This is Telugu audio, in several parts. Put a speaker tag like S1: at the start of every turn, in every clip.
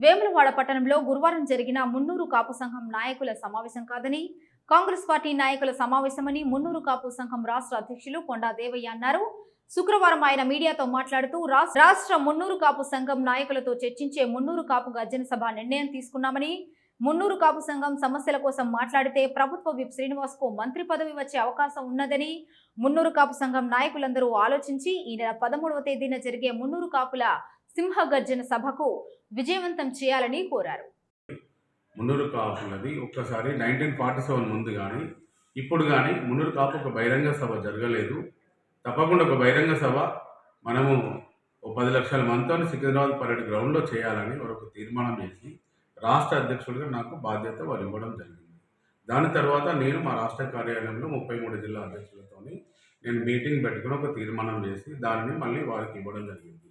S1: వేములవాడ పట్టణంలో గురువారం జరిగిన మున్నూరు కాపు సంఘం నాయకుల సమావేశం కాదని కాంగ్రెస్ పార్టీ నాయకుల సమావేశమని మున్నూరు కాపు సంఘం రాష్ట్ర అధ్యక్షులు కొండా దేవయ్య అన్నారు. శుక్రవారం ఆయన మీడియాతో మాట్లాడుతూ రాష్ట్ర మున్నూరు కాపు సంఘం నాయకులతో చర్చించే మున్నూరు కాపు గర్జన సభ నిర్ణయం తీసుకున్నామని మున్నూరు కాపు సంఘం సమస్యల కోసం మాట్లాడితే ప్రభుత్వ విప్ శ్రీనివాస్కు మంత్రి పదవి వచ్చే అవకాశం ఉన్నదని మున్నూరు కాపు సంఘం నాయకులందరూ ఆలోచించి ఈ నెల పదమూడవ తేదీన జరిగే మున్నూరు కాపుల సింహ గర్జన సభకు విజయవంతం చేయాలని కోరారు.
S2: మున్నూరు కాపులది ఒక్కసారి నైన్టీన్ ఫార్టీ సెవెన్ ముందు కానీ ఇప్పుడు కానీ మున్నూరు కాపు ఒక బహిరంగ సభ జరగలేదు. తప్పకుండా ఒక బహిరంగ సభ మనము ఓ పది లక్షల మందితో సికింద్రాబాద్ పరేడ్ గ్రౌండ్లో చేయాలని వారు ఒక తీర్మానం చేసి రాష్ట్ర అధ్యక్షుడిగా నాకు బాధ్యత వారు ఇవ్వడం జరిగింది. దాని తర్వాత నేను మా రాష్ట్ర కార్యాలయంలో ముప్పై మూడు జిల్లా అధ్యక్షులతో నేను మీటింగ్ పెట్టుకుని ఒక తీర్మానం చేసి దానిని మళ్ళీ వారికి ఇవ్వడం జరిగింది.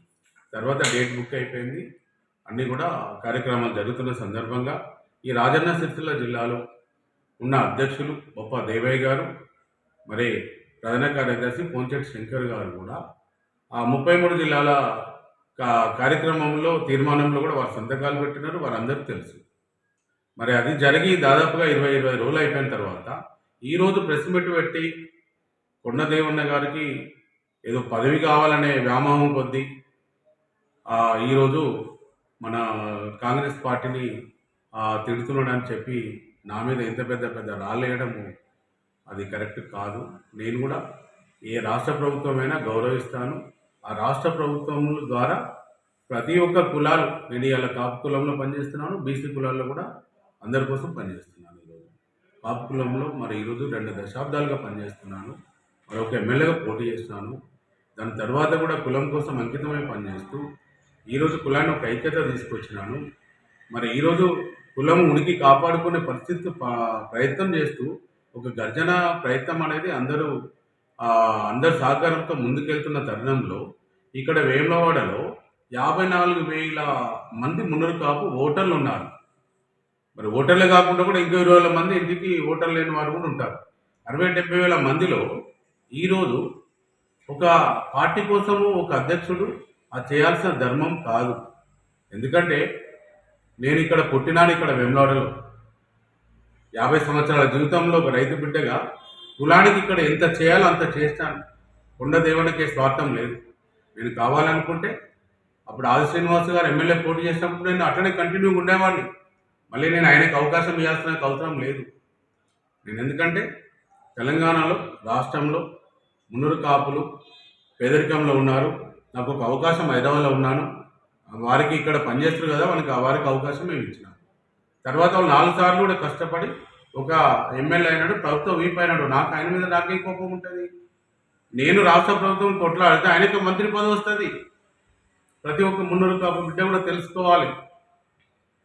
S2: తర్వాత డేట్ బుక్ అయిపోయింది. అన్నీ కూడా కార్యక్రమాలు జరుగుతున్న సందర్భంగా ఈ రాజన్న సిరిసిల్ల జిల్లాలో ఉన్న అధ్యక్షులు బొప్ప దేవయ్య గారు మరి ప్రధాన కార్యదర్శి పోంచెట్టి శంకర్ గారు కూడా ఆ ముప్పై మూడు జిల్లాల కా- కార్యక్రమంలో తీర్మానంలో కూడా వారు సంతకాలు పెట్టినారు వారందరికీ తెలుసు. మరి అది జరిగి దాదాపుగా ఇరవై ఇరవై రోజులు అయిపోయిన తర్వాత ఈరోజు ప్రెస్ మీట్ పెట్టి కొండదేవన్న గారికి ఏదో పదవి కావాలనే వ్యామోహం కొద్దీ ఈరోజు మన కాంగ్రెస్ పార్టీని తిడుతున్నాడని చెప్పి నా మీద ఎంత పెద్ద పెద్ద రాలేయడము అది కరెక్ట్ కాదు. నేను కూడా ఏ రాష్ట్ర ప్రభుత్వమైనా గౌరవిస్తాను. ఆ రాష్ట్ర ప్రభుత్వం ద్వారా ప్రతి ఒక్క కులాలు నేను ఇవాళ కాపు కులంలో పనిచేస్తున్నాను బీసీ కులాల్లో కూడా అందరి కోసం పనిచేస్తున్నాను ఈరోజు. కాపు కులంలో మరి ఈరోజు రెండు దశాబ్దాలుగా పనిచేస్తున్నాను. మరి ఒక ఎమ్మెల్యేగా పోటీ చేస్తున్నాను. దాని తర్వాత కూడా కులం కోసం అంకితమై పనిచేస్తూ ఈరోజు కులాన్ని ఒక ఐక్యత తీసుకొచ్చినాను. మరి ఈరోజు కులం ఉనికి కాపాడుకునే పరిస్థితి ప్రయత్నం చేస్తూ ఒక గర్జన ప్రయత్నం అనేది అందరూ అందరి సహకారంతో ముందుకెళ్తున్న తరుణంలో ఇక్కడ వేములవాడలో యాభై నాలుగు వేల మంది మున్నరు కాపు ఓటర్లు ఉన్నారు. మరి ఓటర్లే కాకుండా కూడా ఇంకో ఇరవై వేల మంది ఇంటికి ఓటర్లు లేని వారు కూడా ఉంటారు. అరవై డెబ్బై వేల మందిలో ఈరోజు ఒక పార్టీ కోసము ఒక అధ్యక్షుడు అది చేయాల్సిన ధర్మం కాదు. ఎందుకంటే నేను ఇక్కడ పుట్టినాను ఇక్కడ వెమ్లాడలో యాభై సంవత్సరాల జీవితంలో ఒక రైతు బిడ్డగా కులానికి ఇక్కడ ఎంత చేయాలో అంత చేస్తాను. కొండ దేవునికి స్వార్థం లేదు. నేను కావాలనుకుంటే అప్పుడు ఆది శ్రీనివాస్ గారు ఎమ్మెల్యే పోటీ చేసినప్పుడు నేను అట్లనే కంటిన్యూగా ఉండేవాడిని. మళ్ళీ నేను ఆయనకు అవకాశం ఇవ్వాల్సిన అవసరం లేదు. నేను ఎందుకంటే తెలంగాణలో రాష్ట్రంలో మునురు కాపులు పేదరికంలో ఉన్నారు. నాకు ఒక అవకాశం హైదరాబాద్లో ఉన్నాను. వారికి ఇక్కడ పనిచేస్తారు కదా వాళ్ళకి ఆ వారికి అవకాశం మేము ఇచ్చినాం. తర్వాత వాళ్ళు నాలుగు సార్లు కూడా కష్టపడి ఒక ఎమ్మెల్యే అయినాడు ప్రభుత్వం వీప్ అయినాడు. నాకు ఆయన మీద నాకేం కోపం ఉంటుంది. నేను రాష్ట్ర ప్రభుత్వం కొట్లాడితే ఆయనకి మంత్రి పదవి వస్తుంది. ప్రతి ఒక్క మున్నూరు కాపు బిడ్డ కూడా తెలుసుకోవాలి.